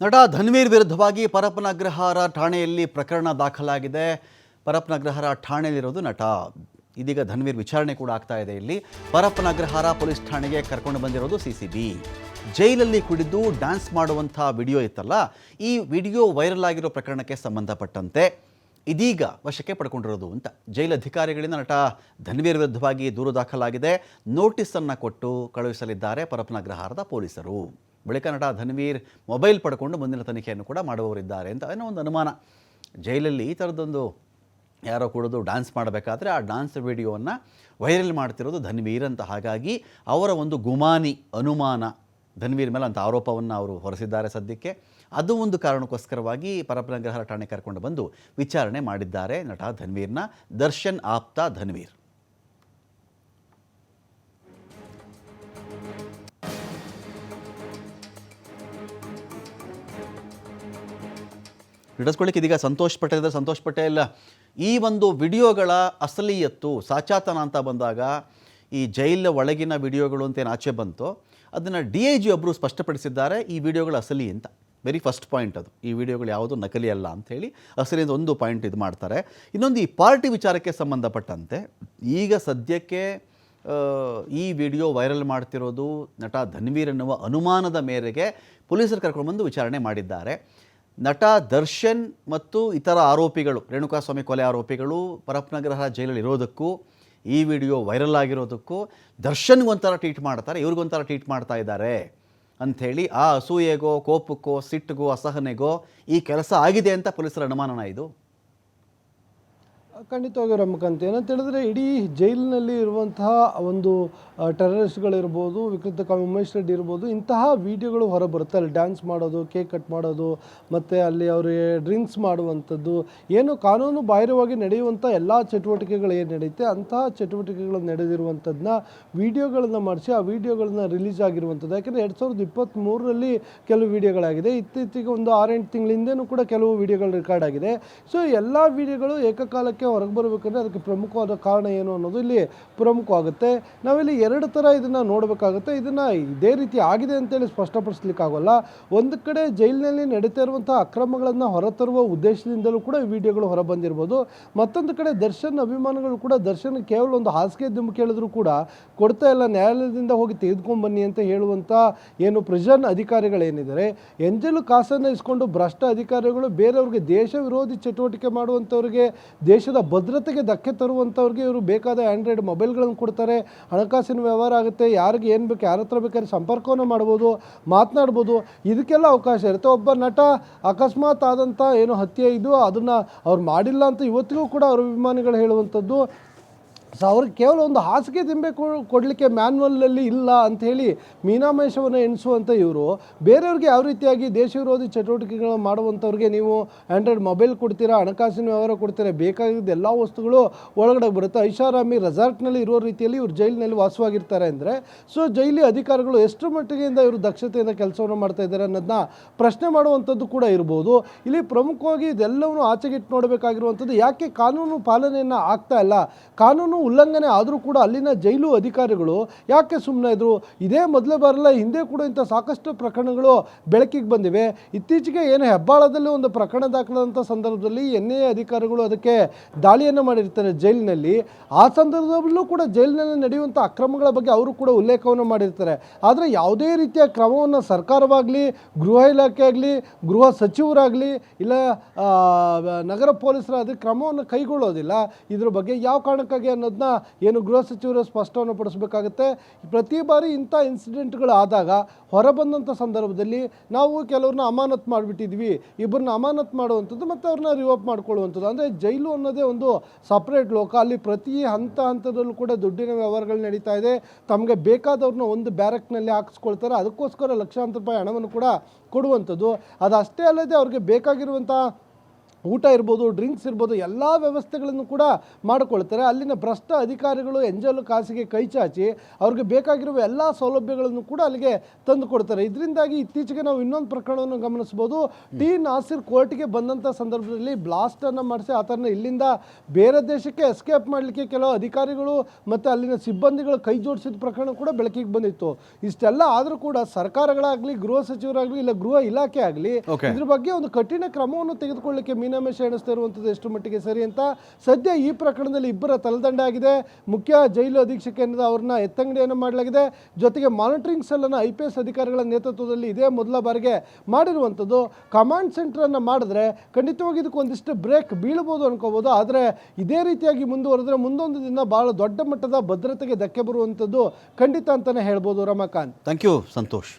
ನಟ ಧನ್ವೀರ್ ವಿರುದ್ಧವಾಗಿ ಪರಪ್ಪನಗ್ರಹಾರ ಠಾಣೆಯಲ್ಲಿ ಪ್ರಕರಣ ದಾಖಲಾಗಿದೆ. ಪರಪ್ಪನಗ್ರಹಾರ ಠಾಣೆಯಲ್ಲಿರೋದು ನಟ. ಇದೀಗ ಧನ್ವೀರ್ ವಿಚಾರಣೆ ಕೂಡ ಆಗ್ತಾ ಇದೆ ಇಲ್ಲಿ. ಪರಪ್ಪನಗ್ರಹಾರ ಪೊಲೀಸ್ ಠಾಣೆಗೆ ಕರ್ಕೊಂಡು ಬಂದಿರೋದು ಸಿ ಸಿ ಬಿ ಜೈಲಲ್ಲಿ ಕುಡಿದು ಡ್ಯಾನ್ಸ್ ಮಾಡುವಂಥ ವಿಡಿಯೋ ಇತ್ತಲ್ಲ, ಈ ವಿಡಿಯೋ ವೈರಲ್ ಆಗಿರೋ ಪ್ರಕರಣಕ್ಕೆ ಸಂಬಂಧಪಟ್ಟಂತೆ ಇದೀಗ ವಶಕ್ಕೆ ಪಡ್ಕೊಂಡಿರೋದು ಅಂತ. ಜೈಲು ಅಧಿಕಾರಿಗಳಿಂದ ನಟ ಧನ್ವೀರ್ ವಿರುದ್ಧವಾಗಿ ದೂರು ದಾಖಲಾಗಿದೆ. ನೋಟಿಸನ್ನು ಕೊಟ್ಟು ಕಳುಹಿಸಲಿದ್ದಾರೆ ಪರಪ್ಪನಗ್ರಹಾರದ ಪೊಲೀಸರು. ಬಳಿಕ ನಟ ಧನ್ವೀರ್ ಮೊಬೈಲ್ ಪಡ್ಕೊಂಡು ಮುಂದಿನ ತನಿಖೆಯನ್ನು ಕೂಡ ಮಾಡುವವರಿದ್ದಾರೆ ಅಂತ ಏನೋ ಒಂದು ಅನುಮಾನ. ಜೈಲಲ್ಲಿ ಈ ಥರದ್ದೊಂದು ಯಾರೋ ಕೂಡೋದು ಡ್ಯಾನ್ಸ್ ಮಾಡಬೇಕಾದ್ರೆ ಆ ಡ್ಯಾನ್ಸ್ ವಿಡಿಯೋವನ್ನು ವೈರಲ್ ಮಾಡ್ತಿರೋದು ಧನ್ವೀರ್ ಅಂತ. ಹಾಗಾಗಿ ಅವರ ಒಂದು ಗುಮಾನಿ ಅನುಮಾನ ಧನ್ವೀರ್ ಮೇಲೆ ಅಂತ ಆರೋಪವನ್ನು ಅವರು ಹೊರಿಸಿದ್ದಾರೆ ಸದ್ಯಕ್ಕೆ. ಅದು ಒಂದು ಕಾರಣಕ್ಕೋಸ್ಕರವಾಗಿ ಪರಪ್ಪನಗ್ರಹಾರ ಠಾಣೆ ಕರ್ಕೊಂಡು ಬಂದು ವಿಚಾರಣೆ ಮಾಡಿದ್ದಾರೆ ನಟ ಧನ್ವೀರ್ನ ದರ್ಶನ್ ಆಪ್ತ ಧನ್ವೀರ್. ಹಿಡಿಸ್ಕೊಳ್ಳಿಕ್ಕೆ ಇದೀಗ ಸಂತೋಷ್ ಪಟೇಲ್ ಇದ್ದಾರೆ ಸಂತೋಷ್ ಪಟೇಲ್ ಈ ಒಂದು ವಿಡಿಯೋಗಳ ಅಸಲಿಯತ್ತು, ಸಾಚಾತನ ಅಂತ ಬಂದಾಗ ಈ ಜೈಲ ಒಳಗಿನ ವಿಡಿಯೋಗಳು ಅಂತ ಏನು ಆಚೆ ಬಂತು, ಅದನ್ನು ಡಿ ಐ ಜಿ ಒಬ್ಬರು ಸ್ಪಷ್ಟಪಡಿಸಿದ್ದಾರೆ, ಈ ವಿಡಿಯೋಗಳು ಅಸಲಿ ಅಂತ. ವೆರಿ ಫಸ್ಟ್ ಪಾಯಿಂಟ್ ಅದು. ಈ ವಿಡಿಯೋಗಳು ಯಾವುದು ನಕಲಿ ಅಲ್ಲ ಅಂಥೇಳಿ ಅಂತ ಒಂದು ಪಾಯಿಂಟ್ ಇದು ಮಾಡ್ತಾರೆ. ಇನ್ನೊಂದು ಈ ಪಾರ್ಟಿ ವಿಚಾರಕ್ಕೆ ಸಂಬಂಧಪಟ್ಟಂತೆ, ಈಗ ಸದ್ಯಕ್ಕೆ ಈ ವಿಡಿಯೋ ವೈರಲ್ ಮಾಡ್ತಿರೋದು ನಟ ಧನ್ವೀರ್ ಎನ್ನುವ ಅನುಮಾನದ ಮೇರೆಗೆ ಪೊಲೀಸರು ಕರ್ಕೊಂಡು ಬಂದು ವಿಚಾರಣೆ ಮಾಡಿದ್ದಾರೆ. ನಟ ದರ್ಶನ್ ಮತ್ತು ಇತರ ಆರೋಪಿಗಳು, ರೇಣುಕಾಸ್ವಾಮಿ ಕೊಲೆ ಆರೋಪಿಗಳು ಪರಪ್ನಗ್ರಹ ಜೈಲಲ್ಲಿ ಇರೋದಕ್ಕೂ, ಈ ವಿಡಿಯೋ ವೈರಲ್ ಆಗಿರೋದಕ್ಕೂ ದರ್ಶನ್ಗೊಂಥರ ಟ್ವೀಟ್ ಮಾಡ್ತಾರೆ ಇವ್ರಿಗೊಂಥರ ಟ್ವೀಟ್ ಮಾಡ್ತಾ ಇದ್ದಾರೆ ಅಂಥೇಳಿ ಆ ಅಸೂಯೆಗೋ, ಕೋಪಕ್ಕೋ, ಸಿಟ್ಟಿಗೋ, ಅಸಹನೆಗೋ ಈ ಕೆಲಸ ಆಗಿದೆ ಅಂತ ಪೊಲೀಸರ ಅನುಮಾನನ ಇದು? ಖಂಡಿತವಾಗಿ ರಮಕಾಂತ್ ಏನಂತ ಹೇಳಿದ್ರೆ ಇಡೀ ಜೈಲಿನಲ್ಲಿ ಇರುವಂತಹ ಒಂದು ಟೆರರಿಸ್ಟ್ಗಳಿರ್ಬೋದು ವಿಕೃತ ಕಾಮಿ ಉಮೇಶ್ ರೆಡ್ಡಿ ಇರ್ಬೋದು, ಇಂತಹ ವಿಡಿಯೋಗಳು ಹೊರಬರುತ್ತೆ ಅಲ್ಲಿ ಡ್ಯಾನ್ಸ್ ಮಾಡೋದು ಕೇಕ್ ಕಟ್ ಮಾಡೋದು, ಮತ್ತು ಅಲ್ಲಿ ಅವರಿಗೆ ಡ್ರಿಂಕ್ಸ್ ಮಾಡುವಂಥದ್ದು. ಏನು ಕಾನೂನು ಬಾಹಿರವಾಗಿ ನಡೆಯುವಂಥ ಎಲ್ಲ ಚಟುವಟಿಕೆಗಳು ಏನು ನಡೆಯುತ್ತೆ, ಅಂತಹ ಚಟುವಟಿಕೆಗಳು ನಡೆದಿರುವಂಥದ್ದನ್ನ ವಿಡಿಯೋಗಳನ್ನು ಮಾಡಿಸಿ, ಆ ವಿಡಿಯೋಗಳನ್ನ ರಿಲೀಸ್ ಆಗಿರುವಂಥದ್ದು. ಯಾಕೆಂದರೆ ಎರಡು ಸಾವಿರದ ಇಪ್ಪತ್ತ್ಮೂರರಲ್ಲಿ ಕೆಲವು ವಿಡಿಯೋಗಳಾಗಿದೆ. ಇತ್ತೀಚೆಗೆ ಒಂದು ಆರೆಂಟು ತಿಂಗಳ ಹಿಂದೆನೂ ಕೂಡ ಕೆಲವು ವಿಡಿಯೋಗಳು ರೆಕಾರ್ಡ್ ಆಗಿದೆ. ಸೊ ಎಲ್ಲ ವಿಡಿಯೋಗಳು ಏಕಕಾಲಕ್ಕೆ ಹೊರಗೆ ಬರಬೇಕಂದ್ರೆ ಅದಕ್ಕೆ ಪ್ರಮುಖವಾದ ಕಾರಣ ಏನು ಅನ್ನೋದು ಇಲ್ಲಿ ಪ್ರಮುಖವಾಗುತ್ತೆ. ನಾವಿಲ್ಲಿ ಎರಡು ಥರ ಇದನ್ನು ನೋಡಬೇಕಾಗುತ್ತೆ. ಇದನ್ನು ಇದೇ ರೀತಿ ಆಗಿದೆ ಅಂತೇಳಿ ಸ್ಪಷ್ಟಪಡಿಸ್ಲಿಕ್ಕಾಗಲ್ಲ. ಒಂದು ಕಡೆ ಜೈಲಿನಲ್ಲಿ ನಡೀತಾ ಇರುವಂಥ ಅಕ್ರಮಗಳನ್ನು ಹೊರತರುವ ಉದ್ದೇಶದಿಂದಲೂ ಕೂಡ ವಿಡಿಯೋಗಳು ಹೊರಬಂದಿರ್ಬೋದು ಮತ್ತೊಂದು ಕಡೆ ದರ್ಶನ್ ಅಭಿಮಾನಿಗಳು ಕೂಡ, ದರ್ಶನ್ ಕೇವಲ ಒಂದು ಹಾಸಿಗೆ ದುಂಬು ಕೇಳಿದ್ರು ಕೂಡ ಕೊಡ್ತಾ ಇಲ್ಲ, ನ್ಯಾಯಾಲಯದಿಂದ ಹೋಗಿ ತೆಗೆದುಕೊಂಡು ಬನ್ನಿ ಅಂತ ಹೇಳುವಂಥ ಏನು ಪ್ರಿಸನ್ ಅಧಿಕಾರಿಗಳೇನಿದ್ದಾರೆ. ಎಂಜಲು ಕಾಸನ್ನು ಇಸ್ಕೊಂಡು ಭ್ರಷ್ಟ ಅಧಿಕಾರಿಗಳು ಬೇರೆಯವ್ರಿಗೆ ದೇಶ ವಿರೋಧಿ ಚಟುವಟಿಕೆ ಮಾಡುವಂಥವ್ರಿಗೆ ದೇಶದ ಭದ್ರತೆಗೆ ಧಕ್ಕೆ ತರುವಂಥವ್ರಿಗೆ ಇವರು ಬೇಕಾದ ಆ್ಯಂಡ್ರಾಯ್ಡ್ ಮೊಬೈಲ್ಗಳನ್ನು ಕೊಡ್ತಾರೆ, ಹಣಕಾಸಿನ ವ್ಯವಹಾರ ಆಗುತ್ತೆ, ಯಾರಿಗೆ ಏನು ಬೇಕು, ಯಾರ ಹತ್ರ ಬೇಕಾದ್ರೆ ಸಂಪರ್ಕವನ್ನು ಮಾಡ್ಬೋದು, ಮಾತನಾಡ್ಬೋದು, ಇದಕ್ಕೆಲ್ಲ ಅವಕಾಶ ಇರುತ್ತೆ. ಒಬ್ಬ ನಟ ಅಕಸ್ಮಾತ್ ಆದಂಥ ಏನು ಹತ್ಯೆ ಇದು ಅದನ್ನು ಅವ್ರು ಮಾಡಿಲ್ಲ ಅಂತ ಇವತ್ತಿಗೂ ಕೂಡ ಅವರು ಅಭಿಮಾನಿಗಳು ಹೇಳುವಂಥದ್ದು ಸೊ ಅವ್ರಿಗೆ ಕೇವಲ ಒಂದು ಹಾಸಿಗೆ ದಿಂಬೆ ಕೊಡಲಿಕ್ಕೆ ಮ್ಯಾನ್ವಲಲ್ಲಿ ಇಲ್ಲ ಅಂಥೇಳಿ ಮೀನಾಮೇಷವನ್ನು ಎಣಿಸುವಂಥ ಇವರು, ಬೇರೆಯವ್ರಿಗೆ ಯಾವ ರೀತಿಯಾಗಿ ದೇಶ ವಿರೋಧಿ ಚಟುವಟಿಕೆಗಳನ್ನು ಮಾಡುವಂಥವ್ರಿಗೆ ನೀವು ಆ್ಯಂಡ್ರಾಯ್ಡ್ ಮೊಬೈಲ್ ಕೊಡ್ತೀರಾ, ಹಣಕಾಸಿನ ವ್ಯವಹಾರ ಕೊಡ್ತೀರಾ, ಬೇಕಾಗಿದ್ದ ಎಲ್ಲ ವಸ್ತುಗಳು ಒಳಗಡೆ ಬರುತ್ತೆ. ಐಷಾರಾಮಿ ರೆಸಾರ್ಟ್ನಲ್ಲಿ ಇರೋ ರೀತಿಯಲ್ಲಿ ಇವರು ಜೈಲಿನಲ್ಲಿ ವಾಸವಾಗಿರ್ತಾರೆ ಅಂದರೆ, ಸೊ ಜೈಲಿ ಅಧಿಕಾರಿಗಳು ಎಷ್ಟು ಮಟ್ಟಿಗೆಯಿಂದ ಇವರು ದಕ್ಷತೆಯಿಂದ ಕೆಲಸವನ್ನು ಮಾಡ್ತಾ ಇದ್ದಾರೆ ಅನ್ನೋದನ್ನ ಪ್ರಶ್ನೆ ಮಾಡುವಂಥದ್ದು ಕೂಡ ಇರ್ಬೋದು. ಇಲ್ಲಿ ಪ್ರಮುಖವಾಗಿ ಇದೆಲ್ಲವನ್ನು ಆಚೆಗಿಟ್ಟು ನೋಡಬೇಕಾಗಿರುವಂಥದ್ದು ಯಾಕೆ ಕಾನೂನು ಪಾಲನೆಯನ್ನು ಆಗ್ತಾ ಇಲ್ಲ? ಕಾನೂನು ಉಲ್ಲಂಘನೆ ಆದರೂ ಕೂಡ ಅಲ್ಲಿನ ಜೈಲು ಅಧಿಕಾರಿಗಳು ಯಾಕೆ ಸುಮ್ಮನೆ ಇದ್ರು? ಇದೇ ಮೊದಲೇ ಬರಲ್ಲ, ಹಿಂದೆ ಕೂಡ ಇಂಥ ಸಾಕಷ್ಟು ಪ್ರಕರಣಗಳು ಬೆಳಕಿಗೆ ಬಂದಿವೆ. ಇತ್ತೀಚೆಗೆ ಏನು ಹೆಬ್ಬಾಳದಲ್ಲಿ ಒಂದು ಪ್ರಕರಣ ದಾಖಲಾದಂಥ ಸಂದರ್ಭದಲ್ಲಿ ಎನ್ ಎ ಅಧಿಕಾರಿಗಳು ಅದಕ್ಕೆ ದಾಳಿಯನ್ನು ಮಾಡಿರ್ತಾರೆ ಜೈಲಿನಲ್ಲಿ. ಆ ಸಂದರ್ಭದಲ್ಲೂ ಕೂಡ ಜೈಲಿನಲ್ಲಿ ನಡೆಯುವಂಥ ಅಕ್ರಮಗಳ ಬಗ್ಗೆ ಅವರು ಕೂಡ ಉಲ್ಲೇಖವನ್ನು ಮಾಡಿರ್ತಾರೆ. ಆದರೆ ಯಾವುದೇ ರೀತಿಯ ಕ್ರಮವನ್ನು ಸರ್ಕಾರವಾಗಲಿ, ಗೃಹ ಇಲಾಖೆ ಆಗಲಿ, ಗೃಹ ಸಚಿವರಾಗಲಿ, ಇಲ್ಲ ನಗರ ಪೊಲೀಸರಾದ ಕ್ರಮವನ್ನು ಕೈಗೊಳ್ಳೋದಿಲ್ಲ. ಇದ್ರ ಬಗ್ಗೆ ಯಾವ ಕಾರಣಕ್ಕಾಗಿ ಅನ್ನೋದನ್ನ ಏನು ಗೃಹ ಸಚಿವರು ಸ್ಪಷ್ಟವನ್ನು ಪಡಿಸಬೇಕಾಗುತ್ತೆ. ಪ್ರತಿ ಬಾರಿ ಇಂಥ ಇನ್ಸಿಡೆಂಟ್ಗಳು ಆದಾಗ ಹೊರಬಂದಂಥ ಸಂದರ್ಭದಲ್ಲಿ ನಾವು ಕೆಲವ್ರನ್ನ ಅಮಾನತ್ ಮಾಡಿಬಿಟ್ಟಿದ್ವಿ. ಇಬ್ಬರನ್ನ ಅಮಾನತ್ ಮಾಡುವಂಥದ್ದು ಮತ್ತು ಅವ್ರನ್ನ ರಿವಾಪ್ ಮಾಡ್ಕೊಳ್ಳುವಂಥದ್ದು. ಅಂದರೆ ಜೈಲು ಅನ್ನೋದೇ ಒಂದು ಸಪ್ರೇಟ್ ಲೋಕ. ಅಲ್ಲಿ ಪ್ರತಿ ಹಂತ ಹಂತದಲ್ಲೂ ಕೂಡ ದುಡ್ಡಿನ ವ್ಯವಹಾರಗಳು ನಡೀತಾ ಇದೆ. ತಮಗೆ ಬೇಕಾದವ್ರನ್ನ ಒಂದು ಬ್ಯಾರಕ್ನಲ್ಲಿ ಹಾಕಿಸ್ಕೊಳ್ತಾರೆ. ಅದಕ್ಕೋಸ್ಕರ ಲಕ್ಷಾಂತರ ರೂಪಾಯಿ ಹಣವನ್ನು ಕೂಡ ಕೊಡುವಂಥದ್ದು. ಅದಷ್ಟೇ ಅಲ್ಲದೆ ಅವ್ರಿಗೆ ಬೇಕಾಗಿರುವಂಥ ಊಟ ಇರ್ಬೋದು ಡ್ರಿಂಕ್ಸ್ ಇರ್ಬೋದು ಎಲ್ಲ ವ್ಯವಸ್ಥೆಗಳನ್ನು ಕೂಡ ಮಾಡಿಕೊಳ್ತಾರೆ. ಅಲ್ಲಿನ ಭ್ರಷ್ಟ ಅಧಿಕಾರಿಗಳು ಎಂಜಲು ಕಾಸಿಗೆ ಕೈ ಚಾಚಿ ಅವ್ರಿಗೆ ಬೇಕಾಗಿರುವ ಎಲ್ಲ ಸೌಲಭ್ಯಗಳನ್ನು ಕೂಡ ಅಲ್ಲಿಗೆ ತಂದು ಕೊಡ್ತಾರೆ. ಇದರಿಂದಾಗಿ ಇತ್ತೀಚೆಗೆ ನಾವು ಇನ್ನೊಂದು ಪ್ರಕರಣವನ್ನು ಗಮನಿಸ್ಬೋದು ಟಿ ನಾಸಿರ್ ಕೋರ್ಟ್ಗೆ ಬಂದಂಥ ಸಂದರ್ಭದಲ್ಲಿ ಬ್ಲಾಸ್ಟನ್ನು ಮಾಡಿಸಿ ಆತನ ಇಲ್ಲಿಂದ ಬೇರೆ ದೇಶಕ್ಕೆ ಎಸ್ಕೇಪ್ ಮಾಡಲಿಕ್ಕೆ ಕೆಲವು ಅಧಿಕಾರಿಗಳು ಮತ್ತು ಅಲ್ಲಿನ ಸಿಬ್ಬಂದಿಗಳು ಕೈ ಜೋಡಿಸಿದ ಪ್ರಕರಣ ಕೂಡ ಬೆಳಕಿಗೆ ಬಂದಿತ್ತು. ಇಷ್ಟೆಲ್ಲ ಆದರೂ ಕೂಡ ಸರ್ಕಾರಗಳಾಗಲಿ ಗೃಹ ಸಚಿವರಾಗಲಿ ಇಲ್ಲ ಗೃಹ ಇಲಾಖೆ ಆಗಲಿ. ಇದ್ರ ಬಗ್ಗೆ ಒಂದು ಕಠಿಣ ಕ್ರಮವನ್ನು ತೆಗೆದುಕೊಳ್ಳಿಕ್ಕೆ ಮೀನಾಮೇಷ ಎಣಿಸ್ತಾ ಇರುವಂಥದ್ದು ಎಷ್ಟು ಮಟ್ಟಿಗೆ ಸರಿ ಅಂತ ಸದ್ಯ ಈ ಪ್ರಕರಣದಲ್ಲಿ ಇಬ್ಬರ ತಲೆದಂಡ ಆಗಿದೆ. ಮುಖ್ಯ ಜೈಲು ಅಧೀಕ್ಷಕರಿಂದ ಅವ್ರನ್ನ ಎತ್ತಂಗಡಿಯನ್ನು ಮಾಡಲಾಗಿದೆ. ಜೊತೆಗೆ ಮಾನಿಟರಿಂಗ್ ಸೆಲ್ಲನ್ನು ಐ ಪಿ ಎಸ್ ಅಧಿಕಾರಿಗಳ ನೇತೃತ್ವದಲ್ಲಿ ಇದೇ. ಮೊದಲ ಬಾರಿಗೆ ಮಾಡಿರುವಂಥದ್ದು. ಕಮಾಂಡ್ ಸೆಂಟರನ್ನು ಮಾಡಿದ್ರೆ ಖಂಡಿತವಾಗಿ ಇದಕ್ಕೆ ಒಂದಿಷ್ಟು ಬ್ರೇಕ್ ಬೀಳ್ಬೋದು ಅನ್ಕೋಬೋದು ಆದರೆ ಇದೇ ರೀತಿಯಾಗಿ ಮುಂದುವರೆದ್ರೆ ಮುಂದೊಂದು ದಿನ ಭಾಳ ದೊಡ್ಡ ಮಟ್ಟದ ಭದ್ರತೆಗೆ ಧಕ್ಕೆ ಬರುವಂಥದ್ದು ಖಂಡಿತ ಅಂತಲೇ ಹೇಳ್ಬೋದು ರಮಾಕಾಂತ್. Thank you Santosh.